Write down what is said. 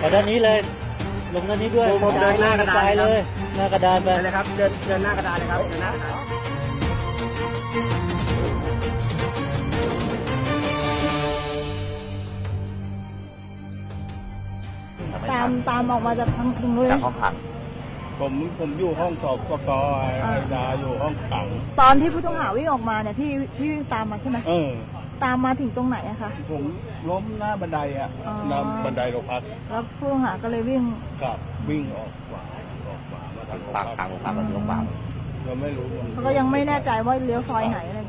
ไปด้านนี้เลย ลงด้านนี้ด้วยผมเดินหน้ากระดานไปเลย หน้ากระดานไปเดินเลยครับ เดินเดินหน้ากระดานเลยครับเดินหน้ากระดานตามตามออกมาจากทางตรงนู้นเลยผมผมอยู่ห้องสอบกกไอ้ดาอยู่ห้องขัง ตอนที่ผู้ต้องหาวิ่งออกมาเนี่ยพี่พี่วิ่งตามมาใช่ไหมเออ ตามมาถึงตรงไหนอะคะ ผมล้มหน้าบันไดอะอ๋อ หน้าบันไดโรงพักแล้วผู้ต้องหาก็เลยวิ่ง ครับวิ่งออกขวาออกขวามาทางโรงปากพักทางโรงพักกับโรงพยาบาลก็ไม่รู้เขาก็ยังไม่แน่ใจว่าเลี้ยวซอยไหนอะไร